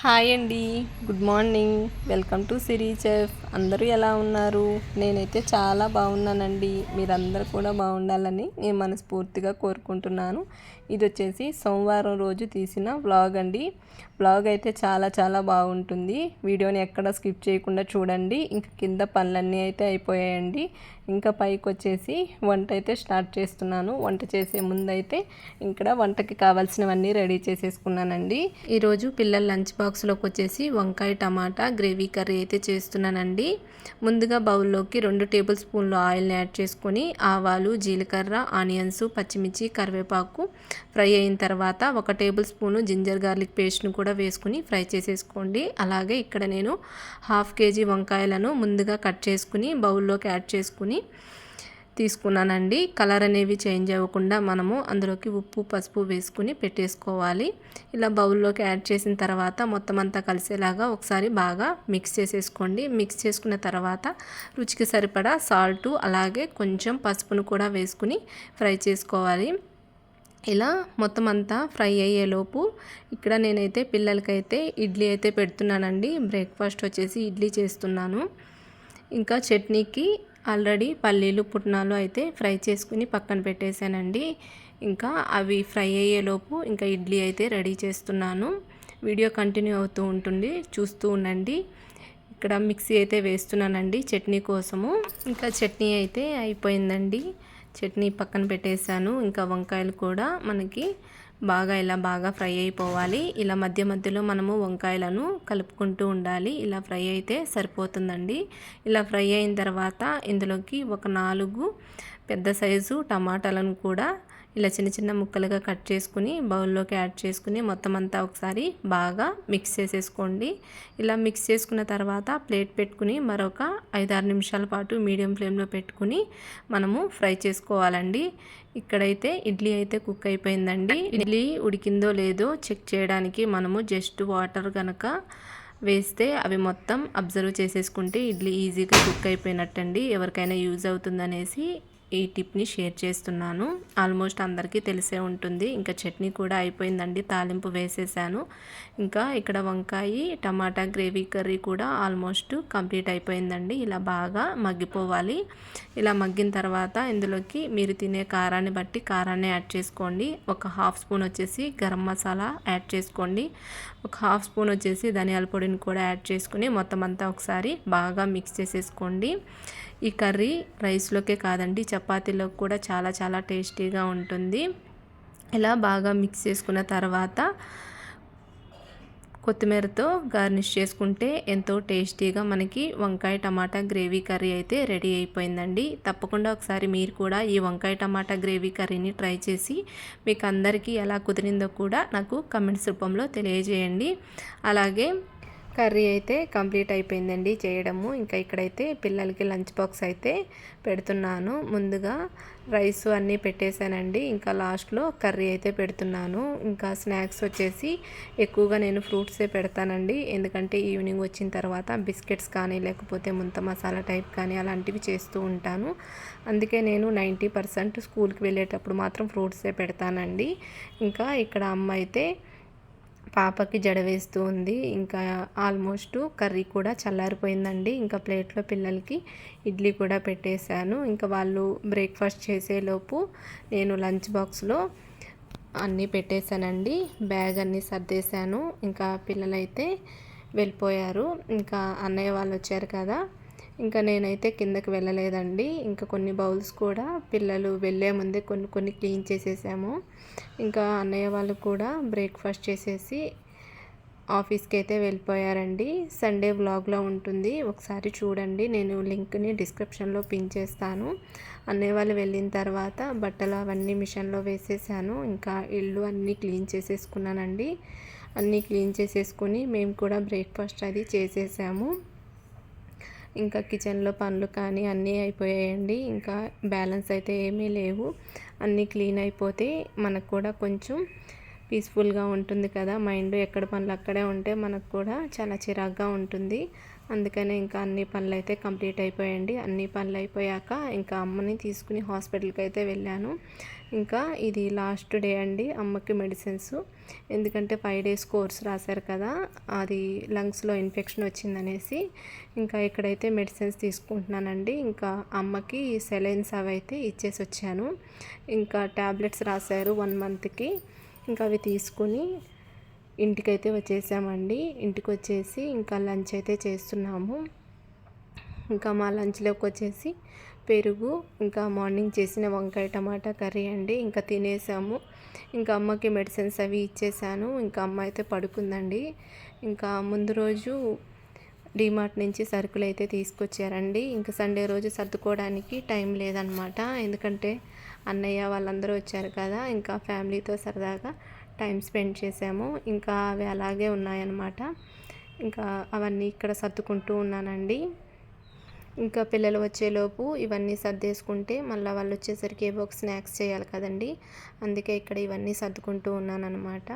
Hi అండి. Good morning. Welcome to Siri chef. అందరూ ఎలా ఉన్నారు? నేనైతే చాలా బాగున్నానండి. మీరందరూ కూడా బాగుండాలని నేను మనస్ఫూర్తిగా కోరుకుంటున్నాను. ఇది వచ్చేసి సోమవారం రోజు తీసిన వ్లాగ్ అండి. వ్లాగ్ అయితే చాలా చాలా బాగుంటుంది. వీడియోని ఎక్కడ స్కిప్ చేయకుండా చూడండి. ఇంకా కింద పనులన్నీ అయితే అయిపోయాయండి. ఇంకా పైకి వచ్చేసి వంట అయితే స్టార్ట్ చేస్తున్నాను. వంట చేసే ముందు అయితే ఇక్కడ వంటకి కావాల్సినవన్నీ రెడీ చేసేసుకున్నానండి. ఈరోజు పిల్లల లంచ్ బాక్స్లోకి వచ్చేసి వంకాయ టమాటా గ్రేవీ కర్రీ అయితే చేస్తున్నానండి. ముందుగా బౌల్లోకి రెండు టేబుల్ స్పూన్లు ఆయిల్ని యాడ్ చేసుకొని ఆవాలు జీలకర్ర ఆనియన్స్ పచ్చిమిర్చి కరివేపాకు ఫ్రై అయిన తర్వాత ఒక టేబుల్ స్పూను జింజర్ గార్లిక్ పేస్ట్ను కూడా వేసుకుని ఫ్రై చేసేసుకోండి. అలాగే ఇక్కడ నేను హాఫ్ కేజీ వంకాయలను ముందుగా కట్ చేసుకుని బౌల్లోకి యాడ్ చేసుకుని తీసుకున్నానండి. కలర్ అనేవి చేంజ్ అవ్వకుండా మనము అందులోకి ఉప్పు పసుపు వేసుకుని పెట్టేసుకోవాలి. ఇలా బౌల్లోకి యాడ్ చేసిన తర్వాత మొత్తం అంతా కలిసేలాగా ఒకసారి బాగా మిక్స్ చేసేసుకోండి. మిక్స్ చేసుకున్న తర్వాత రుచికి సరిపడా సాల్టు అలాగే కొంచెం పసుపును కూడా వేసుకుని ఫ్రై చేసుకోవాలి. ఇలా మొత్తం అంతా ఫ్రై అయ్యేలోపు ఇక్కడ నేనైతే పిల్లలకైతే ఇడ్లీ అయితే పెడుతున్నానండి. బ్రేక్ఫాస్ట్ వచ్చేసి ఇడ్లీ చేస్తున్నాను. ఇంకా చట్నీకి ఆల్రెడీ పల్లీలు పుట్నాలు అయితే ఫ్రై చేసుకుని పక్కన పెట్టేశానండి. ఇంకా అవి ఫ్రై అయ్యేలోపు ఇంకా ఇడ్లీ అయితే రెడీ చేస్తున్నాను. వీడియో కంటిన్యూ అవుతూ ఉంటుంది చూస్తూ ఉండండి. ఇక్కడ మిక్సీ అయితే వేస్తున్నానండి చట్నీ కోసము. ఇంకా చట్నీ అయితే అయిపోయిందండి. చట్నీ పక్కన పెట్టేశాను. ఇంకా వంకాయలు కూడా మనకి బాగా ఇలా బాగా ఫ్రై అయిపోవాలి. ఇలా మధ్య మధ్యలో మనము వంకాయలను కలుపుకుంటూ ఉండాలి. ఇలా ఫ్రై అయితే సరిపోతుందండి. ఇలా ఫ్రై అయిన తర్వాత ఇందులోకి ఒక నాలుగు పెద్ద సైజు టమాటాలను కూడా ఇలా చిన్న చిన్న ముక్కలుగా కట్ చేసుకుని బౌల్లోకి యాడ్ చేసుకుని మొత్తం అంతా ఒకసారి బాగా మిక్స్ చేసేసుకోండి. ఇలా మిక్స్ చేసుకున్న తర్వాత ప్లేట్ పెట్టుకుని మరొక ఐదారు నిమిషాల పాటు మీడియం ఫ్లేమ్లో పెట్టుకుని మనము ఫ్రై చేసుకోవాలండి. ఇక్కడైతే ఇడ్లీ అయితే కుక్ అయిపోయిందండి. ఇడ్లీ ఉడికిందో లేదో చెక్ చేయడానికి మనము జస్ట్ వాటర్ కనుక వేస్తే అవి మొత్తం అబ్జర్వ్ చేసేసుకుంటే ఇడ్లీ ఈజీగా కుక్ అయిపోయినట్టండి. ఎవరికైనా యూజ్ అవుతుందనేసి ఈ టిప్ని షేర్ చేస్తున్నాను. ఆల్మోస్ట్ అందరికీ తెలిసే ఉంటుంది. ఇంకా చట్నీ కూడా అయిపోయిందండి. తాలింపు వేసేసాను. ఇంకా ఇక్కడ వంకాయ టమాటా గ్రేవీ కర్రీ కూడా ఆల్మోస్ట్ కంప్లీట్ అయిపోయిందండి. ఇలా బాగా మగ్గిపోవాలి. ఇలా మగ్గిన తర్వాత ఇందులోకి మీరు తినే కారాన్ని బట్టి కారాన్ని యాడ్ చేసుకోండి. ఒక హాఫ్ స్పూన్ వచ్చేసి గరం మసాలా యాడ్ చేసుకోండి. ఒక హాఫ్ స్పూన్ వచ్చేసి ధనియాల పొడిని కూడా యాడ్ చేసుకుని మొత్తం అంతా ఒకసారి బాగా మిక్స్ చేసేసుకోండి. ఈ కర్రీ రైస్లోకే కాదండి చపాతీలోకి కూడా చాలా చాలా టేస్టీగా ఉంటుంది. ఇలా బాగా మిక్స్ చేసుకున్న తర్వాత కొత్తిమీరతో గార్నిష్ చేసుకుంటే ఎంతో టేస్టీగా మనకి వంకాయ టమాటా గ్రేవీ కర్రీ అయితే రెడీ అయిపోయిందండి. తప్పకుండా ఒకసారి మీరు కూడా ఈ వంకాయ టమాటా గ్రేవీ కర్రీని ట్రై చేసి మీకు అందరికీ ఎలా కుదిరిందో కూడా నాకు కమెంట్స్ రూపంలో తెలియజేయండి. అలాగే కర్రీ అయితే కంప్లీట్ అయిపోయిందండి చేయడము. ఇంకా ఇక్కడైతే పిల్లలకి లంచ్ బాక్స్ అయితే పెడుతున్నాను. ముందుగా రైస్ అన్నీ పెట్టేశానండి. ఇంకా లాస్ట్లో కర్రీ అయితే పెడుతున్నాను. ఇంకా స్నాక్స్ వచ్చేసి ఎక్కువగా నేను ఫ్రూట్సే పెడతానండి. ఎందుకంటే ఈవినింగ్ వచ్చిన తర్వాత బిస్కెట్స్ కానీ లేకపోతే ముంత మసాలా టైప్ కానీ అలాంటివి చేస్తూ ఉంటాను. అందుకే నేను నైంటీ పర్సెంట్ స్కూల్కి వెళ్ళేటప్పుడు మాత్రం ఫ్రూట్సే పెడతానండి. ఇంకా ఇక్కడ అమ్మ అయితే పాపకి జడ వేస్తూ ఉంది. ఇంకా ఆల్మోస్ట్ కర్రీ కూడా చల్లారిపోయిందండి. ఇంకా ప్లేట్లో పిల్లలకి ఇడ్లీ కూడా పెట్టేశాను. ఇంకా వాళ్ళు బ్రేక్ఫాస్ట్ చేసేలోపు నేను లంచ్ బాక్స్లో అన్నీ పెట్టేశానండి. బ్యాగ్ అన్నీ సర్దేశాను. ఇంకా పిల్లలైతే వెళ్ళిపోయారు. ఇంకా అన్నయ్య వాళ్ళు వచ్చారు కదా. ఇంకా నేనైతే కిందకి వెళ్ళలేదండి. ఇంకా కొన్ని బౌల్స్ కూడా పిల్లలు వెళ్ళే ముందే కొన్ని కొన్ని క్లీన్ చేసేసాము. ఇంకా అన్నయ్య వాళ్ళు కూడా బ్రేక్ఫాస్ట్ చేసేసి ఆఫీస్కి అయితే వెళ్ళిపోయారండి. సండే వ్లాగ్లో ఉంటుంది. ఒకసారి చూడండి. నేను లింక్ని డిస్క్రిప్షన్లో పిన్ చేస్తాను. అన్నయ్య వాళ్ళు వెళ్ళిన తర్వాత బట్టలు అవన్నీ మిషన్లో వేసేసాను. ఇంకా ఇల్లు అన్నీ క్లీన్ చేసేసుకున్నానండి. అన్నీ క్లీన్ చేసేసుకుని మేము కూడా బ్రేక్ఫాస్ట్ అది చేసేసాము. ఇంకా కిచెన్లో పనులు కానీ అన్నీ అయిపోయాయండి. ఇంకా బ్యాలెన్స్ అయితే ఏమీ లేవు. అన్నీ క్లీన్ అయిపోతే మనకు కూడా కొంచెం పీస్ఫుల్గా ఉంటుంది కదా. మైండ్ ఎక్కడ పనులు అక్కడే ఉంటే మనకు కూడా చాలా చిరాగ్గా ఉంటుంది. అందుకనే ఇంకా అన్ని పనులు అయితే కంప్లీట్ అయిపోయాయండి అన్ని పనులు అయిపోయాక ఇంకా అమ్మని తీసుకుని హాస్పిటల్కి అయితే వెళ్ళాను. ఇంకా ఇది లాస్ట్ డే అండి అమ్మకి మెడిసిన్స్. ఎందుకంటే ఫైవ్ డేస్ కోర్స్ రాశారు కదా అది లంగ్స్లో ఇన్ఫెక్షన్ వచ్చిందనేసి ఇంకా ఇక్కడైతే మెడిసిన్స్ తీసుకుంటున్నానండి. ఇంకా అమ్మకి సెలైన్స్ అవి అయితే ఇచ్చేసి వచ్చాను. ఇంకా ట్యాబ్లెట్స్ రాశారు వన్ మంత్కి. ఇంకా అవి తీసుకుని ఇంటికైతే వచ్చేసామండి. ఇంటికి వచ్చేసి ఇంకా లంచ్ అయితే చేస్తున్నాము. ఇంకా మా లంచ్లోకి వచ్చేసి పెరుగు ఇంకా మార్నింగ్ చేసిన వంకాయ టమాటా కర్రీ అండి. ఇంకా తినేసాము. ఇంకా అమ్మకి మెడిసిన్స్ అవి ఇచ్చేసాను. ఇంకా అమ్మ అయితే పడుకుందండి. ఇంకా ముందు రోజు డిమార్ట్ నుంచి సరుకులు అయితే తీసుకొచ్చారండి. ఇంకా సండే రోజు సర్దుకోవడానికి టైం లేదనమాట ఎందుకంటే అన్నయ్య వాళ్ళందరూ వచ్చారు కదా. ఇంకా ఫ్యామిలీతో సరదాగా టైం స్పెండ్ చేసాము. ఇంకా అవి అలాగే ఉన్నాయన్నమాట. ఇంకా అవన్నీ ఇక్కడ సర్దుకుంటూ ఉన్నానండి. ఇంకా పిల్లలు వచ్చేలోపు ఇవన్నీ సర్దేసుకుంటే మళ్ళీ వాళ్ళు వచ్చేసరికి ఏవో ఒక స్నాక్స్ చేయాలి కదండి. అందుకే ఇక్కడ ఇవన్నీ సర్దుకుంటూ ఉన్నానన్నమాట.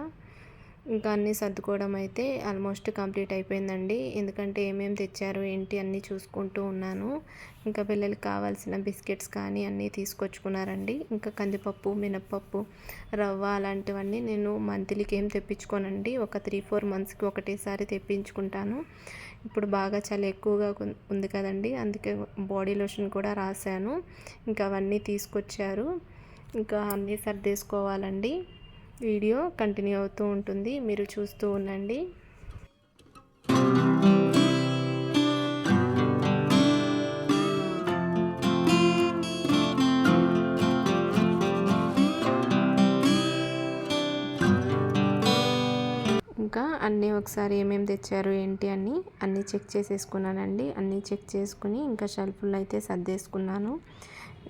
ఇంకా అన్నీ సర్దుకోవడం అయితే ఆల్మోస్ట్ కంప్లీట్ అయిపోయిందండి. ఎందుకంటే ఏమేమి తెచ్చారు ఏంటి అన్నీ చూసుకుంటూ ఉన్నాను. ఇంకా పిల్లలకి కావాల్సిన బిస్కెట్స్ కానీ అన్నీ తీసుకొచ్చుకున్నారండి. ఇంకా కందిపప్పు మినప్పప్పు రవ్వ అలాంటివన్నీ నేను మంత్లీకి ఏం తెప్పించుకోనండి. ఒక త్రీ ఫోర్ మంత్స్కి ఒకటేసారి తెప్పించుకుంటాను. ఇప్పుడు బాగా చాలా ఎక్కువగా ఉంది కదండి. అందుకే బాడీ లోషన్ కూడా రాశాను. ఇంకా అవన్నీ తీసుకొచ్చారు. ఇంకా అన్నీ సర్దేసుకోవాలండి. వీడియో కంటిన్యూ అవుతూ ఉంటుంది. మీరు చూస్తూ ఉండండి. ఇంకా అన్నీ ఒకసారి ఏమేమి తెచ్చారు ఏంటి అని అన్నీ చెక్ చేసేసుకున్నానండి. అన్నీ చెక్ చేసుకుని ఇంకా షెల్ఫ్లో అయితే సర్దేసుకున్నాను.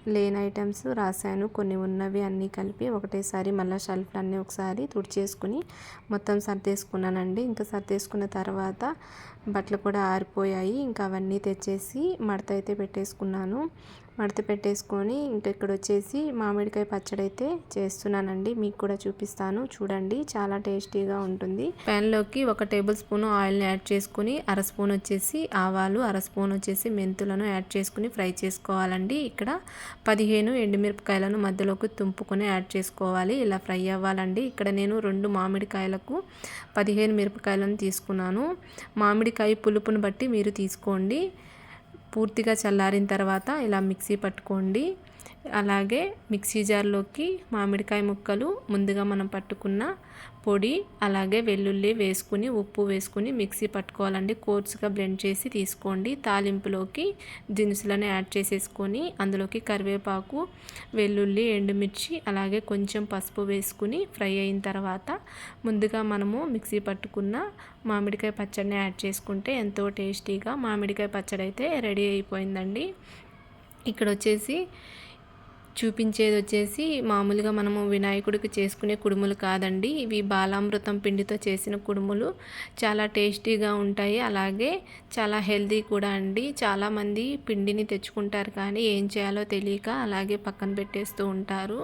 లేని ఐటమ్స్ రాశాను. కొన్ని ఉన్నవి అన్నీ కలిపి ఒకటేసారి మళ్ళీ షెల్ఫ్లు అన్నీ ఒకసారి తుడిచేసుకుని మొత్తం సర్దేసుకున్నానండి. ఇంకా సర్దేసుకున్న తర్వాత బట్టలు కూడా ఆరిపోయాయి. ఇంకా అవన్నీ తెచ్చేసి మడత అయితే పెట్టేసుకున్నాను. మడత పెట్టేసుకొని ఇంకా ఇక్కడ వచ్చేసి మామిడికాయ పచ్చడి అయితే చేస్తున్నానండి. మీకు కూడా చూపిస్తాను. చూడండి చాలా టేస్టీగా ఉంటుంది. ప్యాన్లోకి ఒక టేబుల్ స్పూన్ ఆయిల్ని యాడ్ చేసుకుని అర స్పూన్ వచ్చేసి ఆవాలు అర స్పూన్ వచ్చేసి మెంతులను యాడ్ చేసుకుని ఫ్రై చేసుకోవాలండి. ఇక్కడ పదిహేను ఎండుమిరపకాయలను మధ్యలోకి తుంపుకొని యాడ్ చేసుకోవాలి. ఇలా ఫ్రై అవ్వాలండి. ఇక్కడ నేను రెండు మామిడికాయలకు పదిహేను మిరపకాయలను తీసుకున్నాను. మామిడికాయ పులుపును బట్టి మీరు తీసుకోండి. పూర్తిగా చల్లారిన తర్వాత ఇలా మిక్సీ పట్టుకోండి. అలాగే మిక్సీ జార్లోకి మామిడికాయ ముక్కలు ముందుగా మనం పట్టుకున్న పొడి అలాగే వెల్లుల్లి వేసుకుని ఉప్పు వేసుకుని మిక్సీ పట్టుకోవాలండి. కోర్సుగా బ్లెండ్ చేసి తీసుకోండి. తాలింపులోకి దినుసులను యాడ్ చేసేసుకొని అందులోకి కరివేపాకు వెల్లుల్లి ఎండుమిర్చి అలాగే కొంచెం పసుపు వేసుకుని ఫ్రై అయిన తర్వాత ముందుగా మనము మిక్సీ పట్టుకున్న మామిడికాయ పచ్చడిని యాడ్ చేసుకుంటే ఎంతో టేస్టీగా మామిడికాయ పచ్చడి అయితే రెడీ అయిపోయిందండి. ఇక్కడ వచ్చేసి చూపించేది వచ్చేసి మామూలుగా మనము వినాయకుడికి చేసుకునే కుడుములు కాదండి. ఇవి బాలామృతం పిండితో చేసిన కుడుములు. చాలా టేస్టీగా ఉంటాయి. అలాగే చాలా హెల్దీ కూడా అండి. చాలామంది పిండిని తెచ్చుకుంటారు కానీ ఏం చేయాలో తెలియక అలాగే పక్కన పెట్టేస్తూ ఉంటారు.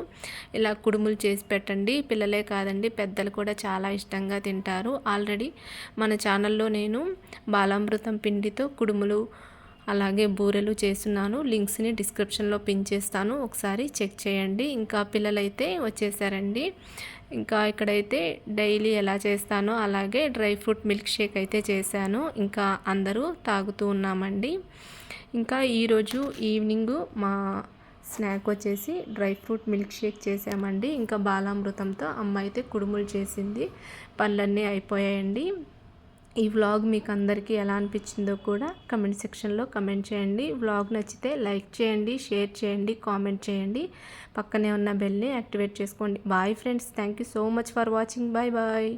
ఇలా కుడుములు చేసి పెట్టండి. పిల్లలే కాదండి పెద్దలు కూడా చాలా ఇష్టంగా తింటారు. ఆల్రెడీ మన ఛానల్లో నేను బాలామృతం పిండితో కుడుములు అలాగే బూరెలు చేస్తున్నాను. లింక్స్ని డిస్క్రిప్షన్లో పిన్ చేస్తాను. ఒకసారి చెక్ చేయండి. ఇంకా పిల్లలైతే వచ్చేసారండి. ఇంకా ఇక్కడైతే డైలీ ఎలా చేస్తానో అలాగే డ్రై ఫ్రూట్ మిల్క్ షేక్ అయితే చేశాను. ఇంకా అందరూ తాగుతూ ఉన్నామండి. ఇంకా ఈరోజు ఈవినింగ్ మా స్నాక్ వచ్చేసి డ్రై ఫ్రూట్ మిల్క్ షేక్ చేసామండి ఇంకా బాలామృతంతో అమ్మ అయితే కుడుములు చేసింది. పనులన్నీ అయిపోయాయండి. ఈ వ్లాగ్ మీకు అందరికీ ఎలా అనిపించిందో కూడా కమెంట్ సెక్షన్లో కమెంట్ చేయండి. వ్లాగ్ నచ్చితే లైక్ చేయండి షేర్ చేయండి కామెంట్ చేయండి. పక్కనే ఉన్న బెల్ని యాక్టివేట్ చేసుకోండి. Bye friends thank you so much for watching. Bye bye.